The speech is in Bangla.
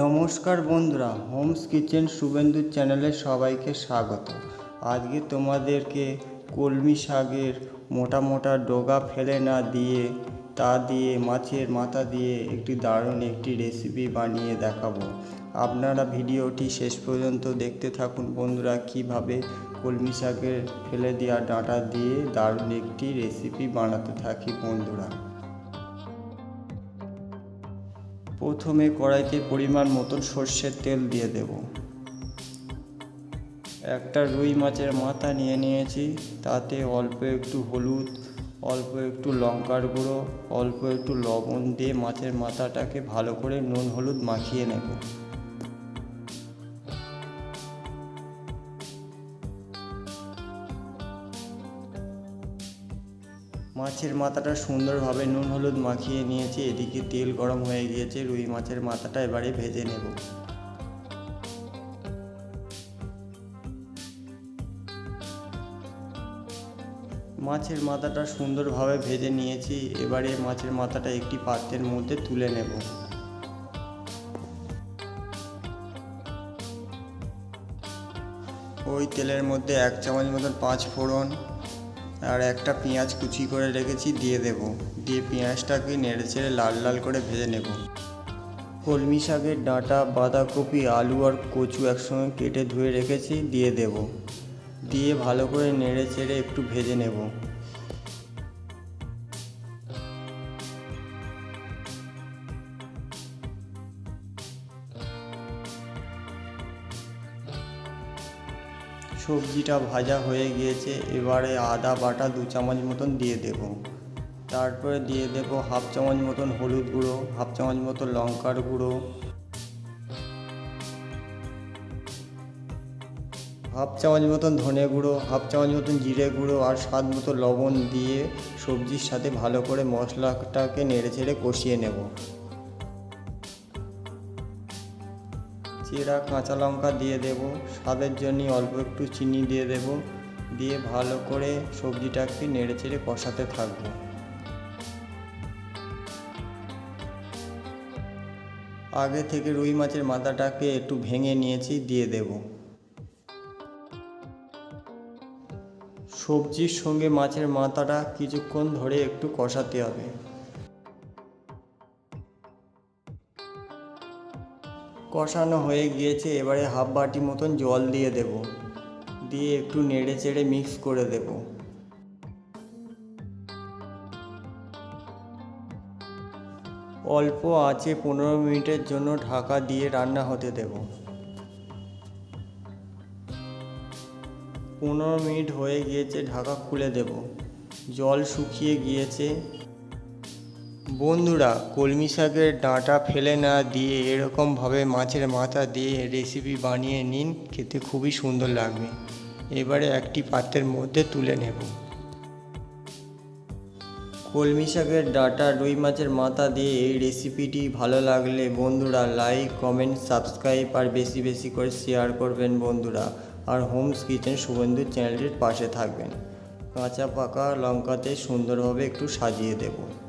নমস্কার বন্ধুরা হোমস কিচেন শুভেন্দু চ্যানেলে সবাইকে স্বাগত। আজকে তোমাদেরকে কলমি শাকের মোটা মোটা ডগা ফেলে না দিয়ে, তা দিয়ে, মাছের মাথা দিয়ে একটি দারুণ একটি রেসিপি বানিয়ে দেখাবো। আপনারা ভিডিওটি শেষ পর্যন্ত দেখতে থাকুন বন্ধুরা, কীভাবে কলমি শাকের ফেলে দেওয়া ডাঁটা দিয়ে দারুণ একটি রেসিপি বানাতে থাকি বন্ধুরা। প্রথমে কড়াইতে পরিমাণ মতন সর্ষের তেল দিয়ে দেব। একটা রুই মাছের মাথা নিয়ে নিয়েছি, তাতে অল্প একটু হলুদ, অল্প একটু লঙ্কার গুঁড়ো, অল্প একটু লবণ দিয়ে মাছের মাথাটাকে ভালো করে নুন হলুদ মাখিয়ে নেব। মাছের মাথাটা সুন্দরভাবে নুন হলুদ মাখিয়ে নিয়েছি, এদিকে তেল গরম হয়ে গিয়েছে, রুই মাছের মাথাটা এবারে ভেজে নেব। মাছের মাথাটা সুন্দরভাবে ভেজে নিয়েছি, এবারে মাছের মাথাটা একটি পাত্রের মধ্যে তুলে নেব। ওই তেলের মধ্যে এক চামচ মতন পাঁচ ফোড়ন আর একটা পেঁয়াজ কুচি করে রেখেছি, দিয়ে দেব। দিয়ে পেঁয়াজটাকে নেড়ে চেড়ে লাল লাল করে ভেজে নেব। কলমি শাকের ডাঁটা, বাঁধাকপি, আলু আর কচু একসঙ্গে কেটে ধুয়ে রেখেছি, দিয়ে দেব। দিয়ে ভালো করে নেড়ে চেড়ে একটু ভেজে নেব। সবজিটা ভাজা হয়ে গিয়েছে, এবারে আদা বাটা দু চামচ মতন দিয়ে দেব। তারপরে দিয়ে দেব হাফ চামচ মতন হলুদ গুঁড়ো, হাফ চামচ মতো লঙ্কার গুঁড়ো। হাফ চামচ মতন ধনে গুঁড়ো, হাফ চামচ মতন জিরে গুঁড়ো আর স্বাদ মতো লবণ দিয়ে সবজির সাথে ভালো করে মশলাটাকে নেড়ে ছেড়ে কষিয়ে নেব। চেরা কাঁচা লঙ্কা দিয়ে দেব, স্বাদের জন্য অল্প একটু চিনি দিয়ে দেব, দিয়ে ভালো করে সবজিটাকে নেড়ে চেড়ে কষাতে থাকব। আগে থেকে রুই মাছের মাথাটাকে একটু ভেঙে নিয়েছি, দিয়ে দেব। সবজির সঙ্গে মাছের মাথাটা কিছুক্ষণ ধরে একটু কষাতে হবে। কষানো হয়ে গিয়েছে, এবারে হাফ বাটি মতন জল দিয়ে দেব। দিয়ে একটু নেড়ে চেড়ে মিক্স করে দেব। অল্প আঁচে পনেরো মিনিটের জন্য ঢাকা দিয়ে রান্না হতে দেব। পনেরো মিনিট হয়ে গিয়েছে, ঢাকা খুলে দেব। জল শুকিয়ে গিয়েছে। বন্ধুরা, কলমি শাকের ডাঁটা ফেলে না দিয়ে এরকমভাবে মাছের মাথা দিয়ে রেসিপি বানিয়ে নিন, খেতে খুবই সুন্দর লাগবে। এবারে একটি পাত্রের মধ্যে তুলে নেব। কলমি শাকের ডাঁটা, রুই মাছের মাথা দিয়ে এই রেসিপিটি ভালো লাগলে বন্ধুরা লাইক কমেন্ট সাবস্ক্রাইব আর বেশি বেশি করে শেয়ার করবেন বন্ধুরা। আর হোমস কিচেন সুগন্ধু চ্যানেলটির পাশে থাকবেন। কাঁচা পাকা লঙ্কাতে সুন্দরভাবে একটু সাজিয়ে দেবো।